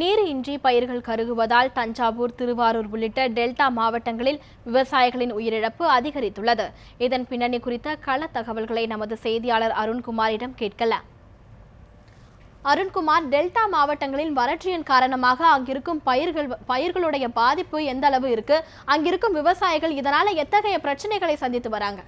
நீர் இன்றி பயிர்கள் கருகுவதால் தஞ்சாவூர் திருவாரூர் உள்ளிட்ட டெல்டா மாவட்டங்களில் விவசாயிகளின் உயிரிழப்பு அதிகரித்துள்ளது. இதன் பின்னணி குறித்த கள தகவல்களை நமது செய்தியாளர் அருண்குமாரிடம் கேட்கலாம். அருண்குமார் டெல்டா மாவட்டங்களில் வறட்சியின் காரணமாக அங்கிருக்கும் பயிர்கள் பயிர்களுடைய பாதிப்பு எந்த அளவு இருக்கு? அங்கிருக்கும் விவசாயிகள் இதனால எத்தகைய பிரச்சனைகளை சந்தித்து வராங்க?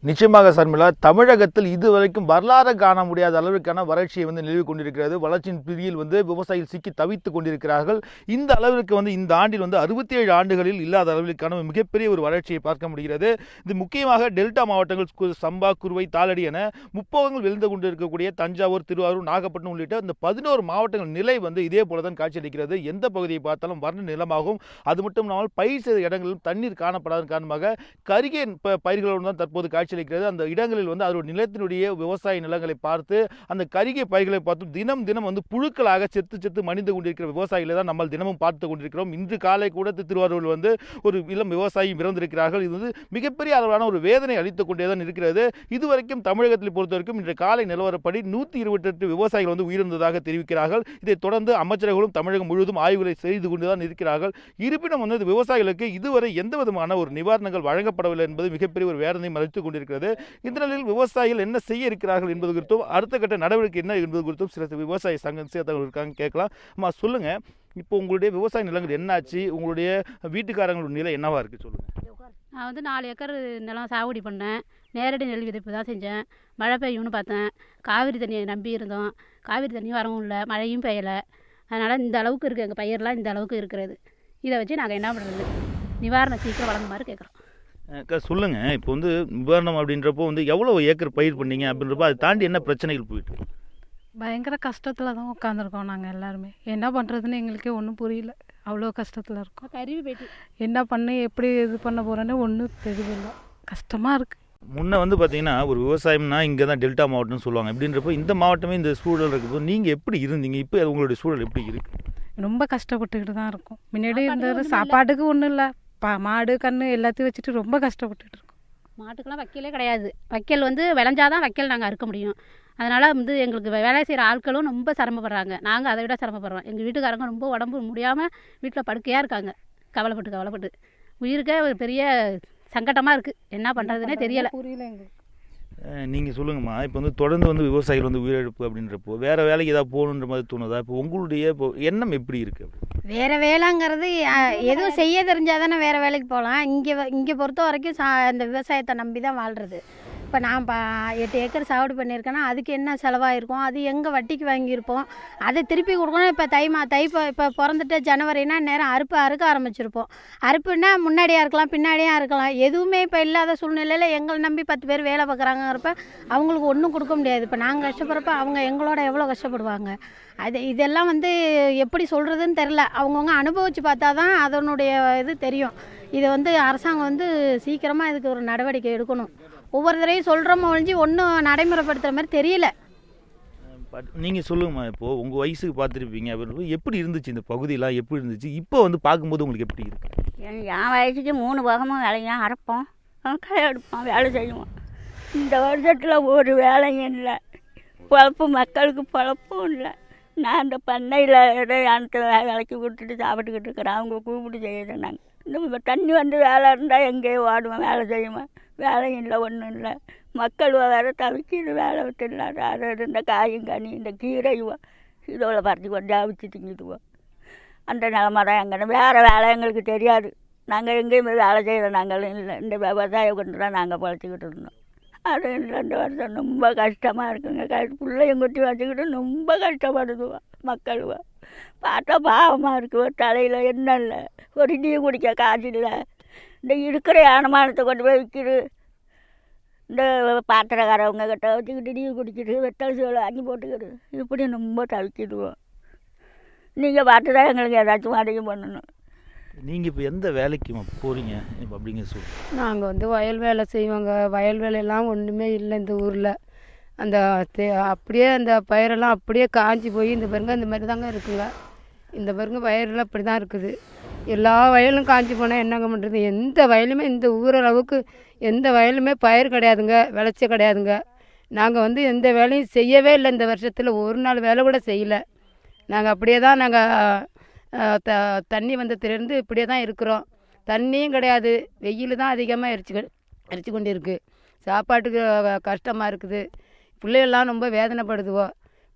நிச்சயமாக சர்மிளா தமிழகத்தில் இதுவரைக்கும் வரலாறு காண முடியாத அளவிற்கான வறட்சியை வந்து நிலவி கொண்டிருக்கிறது. வளர்ச்சியின் பிரியில் வந்து விவசாயிகள் சிக்கி தவித்துக் கொண்டிருக்கிறார்கள். இந்த அளவிற்கு வந்து இந்த ஆண்டில் வந்து அறுபத்தி ஏழு ஆண்டுகளில் இல்லாத அளவிற்கான மிகப்பெரிய ஒரு வறட்சியை பார்க்க முடிகிறது. இது முக்கியமாக டெல்டா மாவட்டங்கள் கு- சம்பா குருவை தாளடி என முப்போகங்கள் விழுந்து கொண்டிருக்கக்கூடிய தஞ்சாவூர் திருவாரூர் நாகப்பட்டினம் உள்ளிட்ட இந்த பதினோரு மாவட்டங்கள் நிலை வந்து இதே போல தான் காட்சியளிக்கிறது. எந்த பகுதியை பார்த்தாலும் வறண்ட நிலமாகும். அது மட்டும் இல்லாமல் பயிர் செய்த இடங்களிலும் தண்ணீர் காணப்படாத காரணமாக கருகே ப- பயிர்களோடு தான் தற்போது காட்சி காட்சியளிக்கிறது. அந்த இடங்களில் வந்து அதோட நிலத்தினுடைய விவசாய நிலங்களை பார்த்து அந்த கருகிய பயிர்களை பார்த்து தினம் தினம் வந்து புழுக்களாக செத்து செத்து மணிந்து கொண்டிருக்கிற விவசாயிகளை தான் நம்ம தினமும் பார்த்து கொண்டிருக்கிறோம். இன்று காலை கூட திருவாரூரில் வந்து ஒரு இளம் விவசாயி இறந்திருக்கிறார்கள். இது வந்து மிகப்பெரிய அளவிலான ஒரு வேதனை அளித்துக் கொண்டே தான் இருக்கிறது. இதுவரைக்கும் தமிழகத்தில் பொறுத்தவரைக்கும் இன்று காலை நிலவரப்படி நூற்றி இருபத்தெட்டு விவசாயிகள் வந்து உயிரிழந்ததாக தெரிவிக்கிறார்கள். இதைத் தொடர்ந்து அமைச்சர்களும் தமிழகம் முழுவதும் ஆய்வுகளை செய்து கொண்டு தான் இருக்கிறார்கள். இருப்பினும் வந்து விவசாயிகளுக்கு இதுவரை எந்த விதமான ஒரு நிவாரணங்கள் வழங்கப்படவில்லை என்பது மிகப்பெரிய ஒரு வேதனை மறைத்துக் இருக்கிறது இந்த நிலையில் விவசாயிகள் என்ன செய்ய இருக்கிறார்கள் என்பது குறித்தும் அடுத்த கட்ட நடவடிக்கை என்ன என்பது குறித்தும் சில விவசாய சங்கம் சேர்த்தவர்கள் இருக்காங்க கேட்கலாம். அம்மா சொல்லுங்கள் இப்போ உங்களுடைய விவசாய நிலங்கள் என்னாச்சு? உங்களுடைய வீட்டுக்காரங்களோட நிலை என்னவாக இருக்குது சொல்லுங்கள் நான் வந்து நாலு ஏக்கர் நிலம் சாகுபடி பண்ணேன். நேரடி நெல் விதைப்பு தான் செஞ்சேன். மழை பெய்யும்னு பார்த்தேன். காவிரி தண்ணியை நம்பி இருந்தோம். காவிரி தண்ணியும் வரவும் இல்லை. மழையும் பெய்யலை. அதனால் இந்த அளவுக்கு இருக்குது எங்கள் பயிரெலாம் இந்த அளவுக்கு இருக்கிறது. இதை வச்சு நாங்கள் என்ன பண்ணுறது நிவாரணம் சீக்கிரம் வழங்குமாறு கேட்குறோம். அக்கா சொல்லுங்க. இப்போ வந்து நிவாரணம் அப்படின்றப்போ வந்து எவ்வளவு ஏக்கர் பயிர் பண்ணீங்க அப்படின்றப்போ அதை தாண்டி என்ன பிரச்சனைகள் போயிட்டு? பயங்கர கஷ்டத்தில் தான் உட்காந்துருக்கோம் நாங்கள் எல்லாருமே. என்ன பண்ணுறதுன்னு எங்களுக்கே ஒன்றும் புரியல. அவ்வளோ கஷ்டத்தில் இருக்கோம். கருவி போயிட்டு. என்ன பண்ணி எப்படி இது பண்ண போகிறேன்னு ஒன்றும் தெரியல கஷ்டமாக இருக்குது முன்ன வந்து பார்த்தீங்கன்னா ஒரு விவசாயம்னா இங்கே தான் டெல்டா மாவட்டம்னு சொல்லுவாங்க. இப்படின்றப்போ இந்த மாவட்டமே இந்த சூழல் இருக்கும்போது நீங்கள் எப்படி இருந்தீங்க? இப்போ உங்களுடைய சூழல் எப்படி இருக்கு? ரொம்ப கஷ்டப்பட்டுக்கிட்டு தான் இருக்கோம். முன்னாடி சாப்பாட்டுக்கு இருந்தது. சாப்பாட்டுக்கு ஒன்றும் இல்லை. பா மாடு கன்று எல்லாத்தையும் வச்சுட்டு ரொம்ப கஷ்டப்பட்டுட்டு இருக்கோம் மாட்டுக்கெல்லாம் வைக்கலே கிடையாது. வைக்கல் வந்து விளைஞ்சாதான் வைக்கல் நாங்கள் அறுக்க முடியும். அதனால் வந்து எங்களுக்கு வேலை செய்கிற ஆட்களும் ரொம்ப சிரமப்படுறாங்க. நாங்கள் அதை விட சிரமப்படுறோம். எங்கள் வீட்டுக்காரங்க ரொம்ப உடம்பு முடியாமல் வீட்டில் படுக்கையாக இருக்காங்க. கவலைப்பட்டு கவலைப்பட்டு. உயிருக்கே ஒரு பெரிய சங்கடமாக இருக்குது என்ன பண்ணுறதுனே தெரியலை. புரியல எங்களுக்கு. நீங்கள் சொல்லுங்கம்மா. இப்போ வந்து தொடர்ந்து வந்து விவசாயிகள் வந்து உயிரிழப்பு அப்படின்றப்போ வேறு வேலைக்கு ஏதாவது போகணுன்ற மாதிரி தோணுதா? இப்போ உங்களுடைய இப்போ எண்ணம் எப்படி இருக்குது வேறு வேலைங்கிறது எதுவும் செய்ய தெரிஞ்சால் தானே வேறு வேலைக்கு போகலாம். இங்கே இங்கே பொறுத்த வரைக்கும் சா இந்த விவசாயத்தை நம்பி தான் வாழ்கிறது இப்போ நான் பா எட்டு ஏக்கர் சாகுபடி பண்ணியிருக்கேன்னா அதுக்கு என்ன செலவாயிருக்கும்? அது எங்கே வட்டிக்கு வாங்கியிருப்போம்? அதை திருப்பி கொடுக்கணும். இப்போ தை மா தை இப்போ பிறந்துட்டு ஜனவரினா நேரம் அறுப்பு அறுக்க ஆரம்பிச்சிருப்போம். அறுப்புன்னா முன்னாடியாக இருக்கலாம் பின்னாடியாக இருக்கலாம். எதுவுமே இப்போ இல்லாத சூழ்நிலையில் எங்களை நம்பி பத்து பேர் வேலை பார்க்குறாங்கிறப்ப அவங்களுக்கு ஒன்றும் கொடுக்க முடியாது. இப்போ நாங்கள் கஷ்டப்படுறப்ப அவங்க எங்களோட எவ்வளோ கஷ்டப்படுவாங்க? அது இதெல்லாம் வந்து எப்படி சொல்கிறதுன்னு தெரில. அவங்கவுங்க அனுபவித்து பார்த்தா தான் அதனுடைய இது தெரியும். இதை வந்து அரசாங்கம் வந்து சீக்கிரமாக இதுக்கு ஒரு நடவடிக்கை எடுக்கணும். ஒவ்வொரு தடவையும் சொல்கிறோம் ஒழிஞ்சு ஒன்றும் நடைமுறைப்படுத்துகிற மாதிரி தெரியல. பட் நீங்கள் சொல்லுங்கம்மா இப்போ உங்கள் வயசுக்கு பார்த்துருப்பீங்க எப்படி இருந்துச்சு இந்த பகுதியெல்லாம்? எப்படி இருந்துச்சு? இப்போ வந்து பார்க்கும்போது உங்களுக்கு எப்படி இருக்கு? என் என் வயசுக்கு மூணு பாகமும் வேலையும் அரைப்போம். களை எடுப்போம் வேலை செய்வோம் இந்த வருஷத்தில் ஒரு வேலையும் இல்லை. பொழப்பு மக்களுக்கு பொழப்பும் இல்லை. நான் இந்த பண்ணையில் அந்த வேலைக்கு விட்டுட்டு சாப்பிட்டுக்கிட்டு இருக்கிறேன். அவங்க கூப்பிட்டு செய்யுது நாங்கள் இந்த தண்ணி வந்து வேலை இருந்தால் எங்கேயோ ஓடுவோம் வேலை செய்வோம் வேலையும் இல்லை ஒன்றும் இல்லை. மக்கள் வேறு தவிக்கிது வேலை விட்டு இல்லாத அது இந்த காயும் கனி இந்த கீரையும் இதோட பறித்து கொண்டு அவிச்சு திங்கிடுவோம் அந்த நிலமை தான் எங்கே வேறு வேலை எங்களுக்கு தெரியாது. நாங்கள் எங்கேயுமே வேலை செய்கிற நாங்களும் இல்லை. இந்த விவசாயம் கொண்டு தான் நாங்கள் பழச்சிக்கிட்டு இருந்தோம். அது இந்த வருஷம் ரொம்ப கஷ்டமாக இருக்குங்க. க பிள்ளையும் குட்டி வச்சுக்கிட்டு ரொம்ப கஷ்டப்படுதுவோம் மக்களுவோ பார்த்தா பாவமாக இருக்குவோம் தலையில் என்ன இல்லை. ஒரு டீ குடிக்க காசு இல்லை. இந்த இருக்கிற யானமானத்தை கொண்டு போய் விற்கிது இந்த பாத்திரக்காரவங்க கிட்ட வச்சுக்கிட்டு டீ குடிக்கிட்டு வெத்தலை சோளம் வாங்கி போட்டுக்கிது இப்படி ரொம்ப தவிக்கிடுவோம். நீங்கள் பார்த்து தான் எங்களுக்கு ஏதாச்சும் அதிகம் பண்ணணும். நீங்கள் இப்போ எந்த வேலைக்கு போகிறீங்க இப்போ அப்படிங்க சொல்லுங்கள் நாங்கள் வந்து வயல் வேலை செய்வோங்க. வயல் வேலையெல்லாம் ஒன்றுமே இல்லை இந்த ஊரில். அந்த தே- அப்படியே அந்த பயிரெல்லாம் அப்படியே காஞ்சி போய் இந்த பாருங்க இந்த மாதிரி தாங்க இருக்குங்க. இந்த பாருங்க பயிரெல்லாம் இப்படி தான் இருக்குது. எல்லா வயலும் காஞ்சி போனால் என்னங்க பண்ணுறது எந்த வயலுமே இந்த ஊரளவுக்கு எந்த வயலுமே பயிர் கிடையாதுங்க விளைச்ச கிடையாதுங்க. நாங்கள் வந்து எந்த வேலையும் செய்யவே இல்லை இந்த வருஷத்தில். ஒரு நாள் வேலை கூட செய்யலை. நாங்கள் அப்படியே தான் நாங்கள் த தண்ணி வந்ததுலேருந்து இப்படியே தான் இருக்கிறோம். தண்ணியும் கிடையாது. வெயில் தான் அதிகமாக எரிச்சு எரிச்சு கொண்டு இருக்குது சாப்பாட்டுக்கு கஷ்டமாக இருக்குது. பிள்ளைகள்லாம் ரொம்ப வேதனைப்படுதுவோ.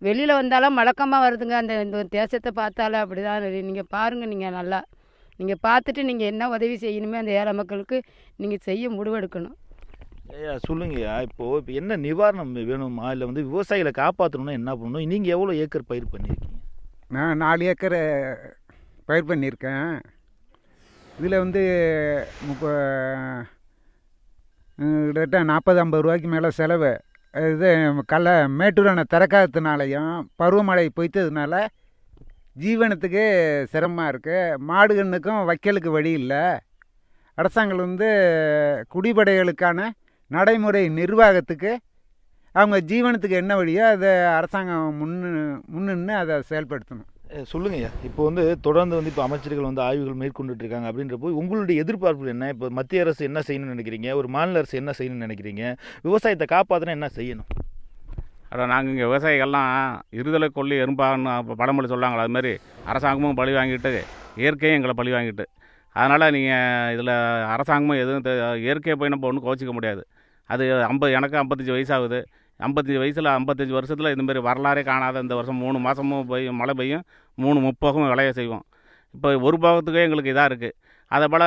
வெளியில் வந்தாலும் மழக்கமாக வருதுங்க. அந்த இந்த தேசத்தை பார்த்தாலும் அப்படி தான் நீங்கள் பாருங்கள் நீங்கள் நல்லா நீங்கள் பார்த்துட்டு நீங்கள் என்ன உதவி செய்யணுமே அந்த ஏழை மக்களுக்கு நீங்கள் செய்ய முடிவெடுக்கணும். ஐயா சொல்லுங்கய்யா இப்போ இப்போ என்ன நிவாரணம் வேணுமா? இல்லை வந்து விவசாயிகளை காப்பாற்றணும்னா என்ன பண்ணணும்? நீங்கள் எவ்வளோ ஏக்கர் பயிர் பண்ணியிருக்கீங்க நான் நாலு ஏக்கர் பயிர் பண்ணியிருக்கேன் இதில் வந்து முப்ப கிட்டத்தட்ட நாற்பது ஐம்பது ரூபாய்க்கு மேலே செலவு. இது கல்ல மேட்டூர் அணை திறக்காததுனாலையும் பருவமழை பொய்த்ததுனால ஜீவனத்துக்கு சிரமமாக இருக்குது மாடுகண்ணுக்கும் வைக்கலுக்கு வழி இல்லை. அரசாங்கம் வந்து குடிபடைகளுக்கான நடைமுறை நிர்வாகத்துக்கு அவங்க ஜீவனத்துக்கு என்ன வழியோ அதை அரசாங்கம் முன்னு முன்னின்னு அதை செயல்படுத்தணும். சொல்லுங்கய்யா இப்போ வந்து தொடர்ந்து வந்து இப்போ அமைச்சர்கள் வந்து ஆய்வுகள் மேற்கொண்டுட்டு இருக்காங்க அப்படின்றப்போ உங்களுடைய எதிர்பார்ப்பு என்ன? இப்போ மத்திய அரசு என்ன செய்யணும்னு நினைக்கிறீங்க? ஒரு மாநில அரசு என்ன செய்யணும்னு நினைக்கிறீங்க? விவசாயத்தை காப்பாற்றினா என்ன செய்யணும்? அப்புறம் நாங்கள் இங்கே விவசாயிகள்லாம் இருதலை கொல்லி எறும்பான்னு பழமொழி சொல்லுவாங்களே அது மாதிரி அரசாங்கமும் பழி வாங்கிட்டு இயற்கையும் எங்களை பழி வாங்கிட்டு. அதனால் நீங்கள் இதில் அரசாங்கமும் எதுவும் தெ- இயற்கையை போய் நம்ம ஒன்றும் கோச்சிக்க முடியாது. அது ஐம்பது எனக்கு ஐம்பத்தஞ்சு வயசாகுது. ஐம்பத்தஞ்சு வயசில் ஐம்பத்தஞ்சு வருஷத்தில் இந்தமாரி வரலாறே காணாத இந்த வருஷம் மூணு மாதமும் பெய்யும் மழை பெய்யும் மூணு முப்போகமும் விளைய செய்வோம். இப்போ ஒரு பாகத்துக்கே எங்களுக்கு இதாக இருக்குது அதை போல்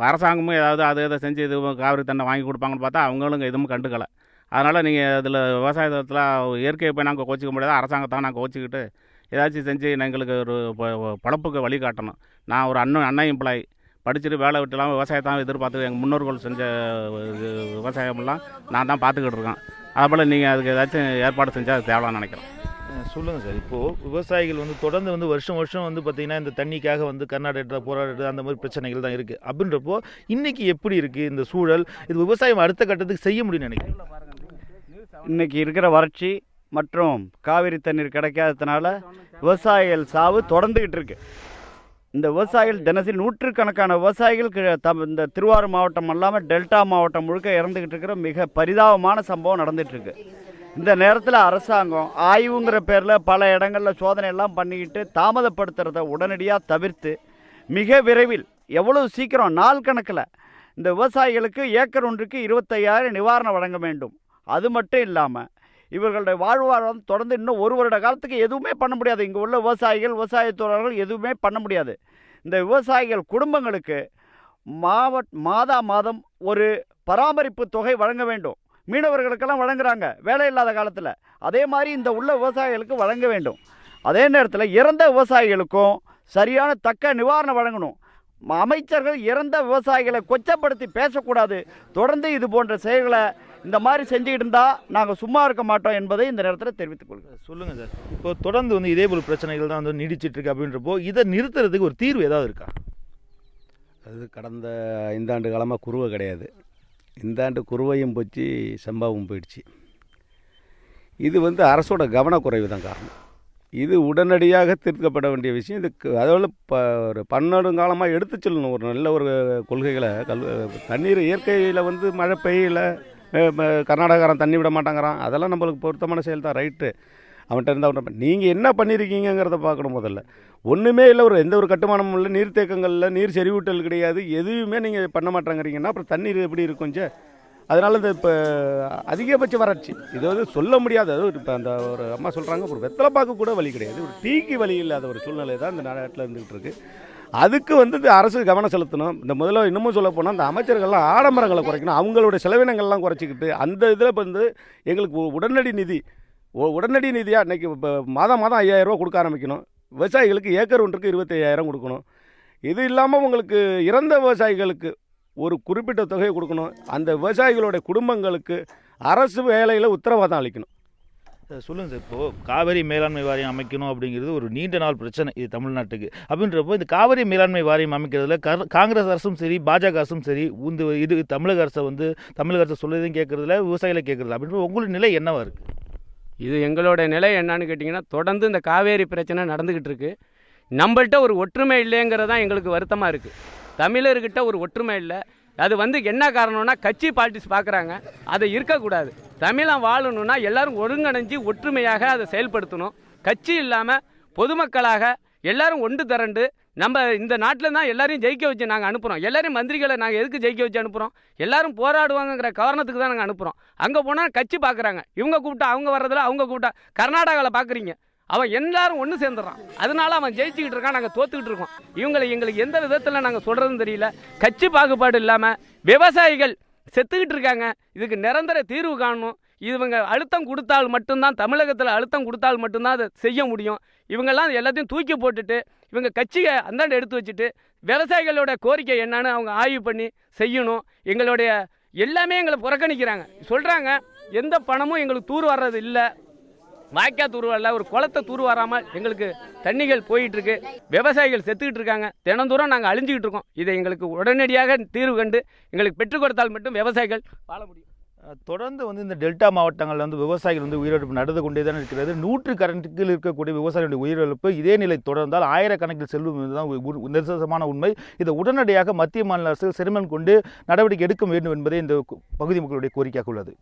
அரசாங்கமும் ஏதாவது அதை இதை செஞ்சு இது காவிரி தண்ணை வாங்கி கொடுப்பாங்கன்னு பார்த்தா அவங்களும் எதுவும் கண்டுக்கலை. அதனால் நீங்கள் இதில் விவசாயத்தில் இயற்கையை போய் நாங்கள் கோச்சிக்க முடியாது அரசாங்கத்தை நாங்கள் கோச்சிக்கிட்டு ஏதாச்சும் செஞ்சு எங்களுக்கு ஒரு பழப்புக்கு வழி காட்டணும். நான் ஒரு அண்ணன் அண்ணன் எம்ப்ளாயி படிச்சுட்டு வேலை விட்டுலாம் விவசாயத்தான் எதிர்பார்த்து எங்கள் முன்னோர்கள் செஞ்ச இது விவசாயமெல்லாம் நான் தான் பார்த்துக்கிட்டு இருக்கேன். அதுபோல் நீங்கள் அதுக்கு ஏதாச்சும் ஏற்பாடு செஞ்சால் அது தேவலான்னு நினைக்கிறேன். சொல்லுங்கள் சார். இப்போது விவசாயிகள் வந்து தொடர்ந்து வந்து வருஷம் வருஷம் வந்து பார்த்தீங்கன்னா இந்த தண்ணிக்காக வந்து கர்நாடகத்தில் போராடுறது அந்த மாதிரி பிரச்சனைகள் தான் இருக்குது அப்படின்றப்போ இன்னைக்கு எப்படி இருக்குது இந்த சூழல்? இது விவசாயம் அடுத்த கட்டத்துக்கு செய்ய முடியும்னு நினைக்கிறேன் இன்னைக்கு இருக்கிற வறட்சி மற்றும் காவிரி தண்ணீர் கிடைக்காததுனால விவசாயிகள் சாவு தொடர்ந்துக்கிட்டு இருக்கு. இந்த விவசாயிகள் தினசரி நூற்றுக்கணக்கான விவசாயிகள் தம் இந்த திருவாரூர் மாவட்டம் அல்லாமல் டெல்டா மாவட்டம் முழுக்க இறந்துக்கிட்டு இருக்கிற மிக பரிதாபமான சம்பவம் நடந்துட்டு இருக்கு. இந்த நேரத்தில் அரசாங்கம் ஆய்வுங்கிற பேரில் பல இடங்களில் சோதனையெல்லாம் பண்ணிக்கிட்டு தாமதப்படுத்துறத உடனடியாக தவிர்த்து மிக விரைவில் எவ்வளவு சீக்கிரம் நாள் கணக்கில் இந்த விவசாயிகளுக்கு ஏக்கர் ஒன்றுக்கு இருபத்தையாயிரம் நிவாரணம் வழங்க வேண்டும். அது மட்டும் இல்லாமல் இவர்களுடைய வாழ்வாதாரம் தொடர்ந்து இன்னும் ஒரு வருட காலத்துக்கு எதுவுமே பண்ண முடியாது. இங்கே உள்ள விவசாயிகள் விவசாய தொழிலாளர்கள் எதுவுமே பண்ண முடியாது. இந்த விவசாயிகள் குடும்பங்களுக்கு மாவட் மாதா மாதம் ஒரு பராமரிப்பு தொகை வழங்க வேண்டும். மீனவர்களுக்கெல்லாம் வழங்குறாங்க வேலை இல்லாத காலத்தில். அதே மாதிரி இந்த உள்ள விவசாயிகளுக்கு வழங்க வேண்டும். அதே நேரத்தில் இறந்த விவசாயிகளுக்கும் சரியான தக்க நிவாரணம் வழங்கணும். அமைச்சர்கள் இறந்த விவசாயிகளை கொச்சப்படுத்தி பேசக்கூடாது. தொடர்ந்து இது போன்ற செயல்களை இந்த மாதிரி செஞ்சுக்கிட்டு இருந்தால் நாங்கள் சும்மா இருக்க மாட்டோம் என்பதை இந்த நேரத்தில் தெரிவித்துக் கொள்கிறேன். சொல்லுங்க சார். இப்போ தொடர்ந்து வந்து இதே போல் பிரச்சனைகள் தான் வந்து நீடிச்சிட்டு இருக்கு அப்படின்றப்போ இதை நிறுத்துறதுக்கு ஒரு தீர்வு ஏதாவது இருக்கா? அது கடந்த ஐந்தாண்டு காலமாக குருவை கிடையாது. இந்த ஆண்டு குருவையும் போச்சு செம்பாவும் போயிடுச்சு. இது வந்து அரசோட கவனக்குறைவு தான் காரணம். இது உடனடியாக தீர்க்கப்பட வேண்டிய விஷயம். இதுக்கு அதோட ப ஒரு பன்னெடுங்காலமாக எடுத்து சொல்லணும். ஒரு நல்ல ஒரு கொள்கைகளை கல் தண்ணீர் இயற்கையில் வந்து மழை பெய்யல. கர்நாடகாரன் தண்ணி விட மாட்டாங்கிறான். அதெல்லாம் நம்மளுக்கு பொருத்தமான செயல் தான் ரைட்டு. அவன்கிட்ட இருந்தால் அவன் நீங்கள் என்ன பண்ணியிருக்கீங்கிறத பார்க்கணும் முதல்ல. ஒன்றுமே இல்லை ஒரு எந்த ஒரு கட்டுமானமும் இல்லை நீர்த்தேக்கங்களில் நீர் செறிவூட்டல் கிடையாது எதுவுமே நீங்கள் பண்ண மாட்டேங்கிறீங்கன்னா அப்புறம் தண்ணீர் எப்படி இருக்கும் கொஞ்சம் அதனால் இந்த இப்போ அதிகபட்ச வறட்சி இது வந்து சொல்ல முடியாது அது இப்போ அந்த ஒரு அம்மா சொல்கிறாங்க ஒரு வெத்தலை பாக்கு கூட வழி கிடையாது ஒரு டீக்கு வழி இல்லாத ஒரு சூழ்நிலை தான் இந்த நாட்டில் இருந்துகிட்டு இருக்குது அதுக்கு வந்து இந்த அரசு கவனம் செலுத்தணும். இந்த முதல்ல இன்னமும் சொல்ல போனால் இந்த அமைச்சர்கள்லாம் ஆடம்பரங்களை குறைக்கணும். அவங்களோட செலவினங்கள்லாம் குறைச்சிக்கிட்டு அந்த இதில் வந்து எங்களுக்கு உடனடி நிதி உடனடி நிதியாக இன்றைக்கி இப்போ மாதம் மாதம் ஐயாயிரரூவா கொடுக்க ஆரம்பிக்கணும். விவசாயிகளுக்கு ஏக்கர் ஒன்றுக்கு இருபத்தையாயிரம் கொடுக்கணும். இது இல்லாமல் உங்களுக்கு இறந்த விவசாயிகளுக்கு ஒரு குறிப்பிட்ட தொகையை கொடுக்கணும். அந்த விவசாயிகளுடைய குடும்பங்களுக்கு அரசு வேலையில் உத்தரவாதம் அளிக்கணும். சொல்லுங்கள் சொல்லுங்க சார். இப்போ காவிரி மேலாண்மை வாரியம் அமைக்கணும் அப்படிங்கிறது ஒரு நீண்ட நாள் பிரச்சனை இது தமிழ்நாட்டுக்கு. அப்படின்றப்போ இந்த காவிரி மேலாண்மை வாரியம் அமைக்கிறதுல கர் காங்கிரஸ் அரசும் சரி பாஜக அரசும் சரி இந்த இது தமிழக அரசை வந்து தமிழக அரசு சொல்லுறதையும் கேட்குறதுல விவசாயிகளை கேட்கறதில்ல அப்படின்ற உங்களுடைய நிலை என்னவா இருக்கு? இது எங்களோட நிலை என்னன்னு கேட்டிங்கன்னா தொடர்ந்து இந்த காவேரி பிரச்சனை நடந்துக்கிட்டு இருக்கு. நம்மள்கிட்ட ஒரு ஒற்றுமை இல்லைங்கிறது தான் எங்களுக்கு வருத்தமாக இருக்குது தமிழர்கிட்ட ஒரு ஒற்றுமை இல்லை. அது வந்து என்ன காரணம்னா கட்சி பாலிட்டிக்ஸ் பார்க்குறாங்க அதை இருக்கக்கூடாது. தமிழன் வாழணும்னா எல்லாரும் ஒருங்கிணைஞ்சு ஒற்றுமையாக அதை செயல்படுத்தணும். கட்சி இல்லாமல் பொதுமக்களாக எல்லாரும் ஒன்று திரண்டு நம்ம இந்த நாட்டில் தான் எல்லாரையும் ஜெயிக்க வச்சு நாங்கள் அனுப்புகிறோம் எல்லாரையும் மந்திரிகளை நாங்கள் எதுக்கு ஜெயிக்க வச்சு அனுப்புகிறோம் எல்லாரும் போராடுவாங்கங்கிற காரணத்துக்கு தான் நாங்கள் அனுப்புகிறோம் அங்கே போனால் கட்சி பார்க்குறாங்க இவங்க கூப்பிட்டா அவங்க வர்றதில்ல அவங்க கூப்பிட்டா கர்நாடகாவில் பார்க்குறீங்க அவன் எல்லாரும் ஒன்று சேர்ந்துடுறான். அதனால அவன் ஜெயிச்சுக்கிட்டு இருக்கான் நாங்கள் தோத்துக்கிட்டு இருக்கோம். இவங்களை எங்களுக்கு எந்த விதத்தில் நாங்கள் சொல்கிறதுன்னு தெரியல. கட்சி பாகுபாடு இல்லாமல் விவசாயிகள் செத்துக்கிட்டு இருக்காங்க. இதுக்கு நிரந்தர தீர்வு காணணும். இவங்க அழுத்தம் கொடுத்தால் மட்டும்தான் தமிழகத்தில் அழுத்தம் கொடுத்தால் மட்டும்தான் அதை செய்ய முடியும். இவங்கெல்லாம் எல்லாத்தையும் தூக்கி போட்டுட்டு இவங்க கட்சியை அந்தாண்டு எடுத்து வச்சுட்டு விவசாயிகளோட கோரிக்கை என்னன்னு அவங்க ஆய்வு பண்ணி செய்யணும். எங்களுடைய எல்லாமே எங்களை புறக்கணிக்கிறாங்க. சொல்கிறாங்க எந்த பணமும் எங்களுக்கு தூர் வர்றது இல்லை. வாய்க்கா தூர்வாரில் ஒரு குளத்தை தூர்வாராமல் எங்களுக்கு தண்ணிகள் போயிட்டுருக்கு. விவசாயிகள் செத்துக்கிட்டு இருக்காங்க. தினந்தூரம் நாங்கள் அழிஞ்சிக்கிட்டு இருக்கோம். இதை எங்களுக்கு உடனடியாக தீர்வு கண்டு எங்களுக்கு பெற்றுக் கொடுத்தால் மட்டும் விவசாயிகள் வாழ முடியும். தொடர்ந்து வந்து இந்த டெல்டா மாவட்டங்களில் வந்து விவசாயிகள் வந்து உயிரிழப்பு நடந்து கொண்டே தான் இருக்கிறது. நூற்று கரண்ட்டுக்கு இருக்கக்கூடிய விவசாயிகளுடைய உயிரிழப்பு இதே நிலை தொடர்ந்தால் ஆயிரக்கணக்கில் செல்வம் தான் நிர்சசமான உண்மை. இதை உடனடியாக மத்திய மாநில அரசு செருமன் கொண்டு நடவடிக்கை எடுக்க வேண்டும் என்பதே இந்த பகுதி மக்களுடைய கோரிக்கையாக உள்ளது.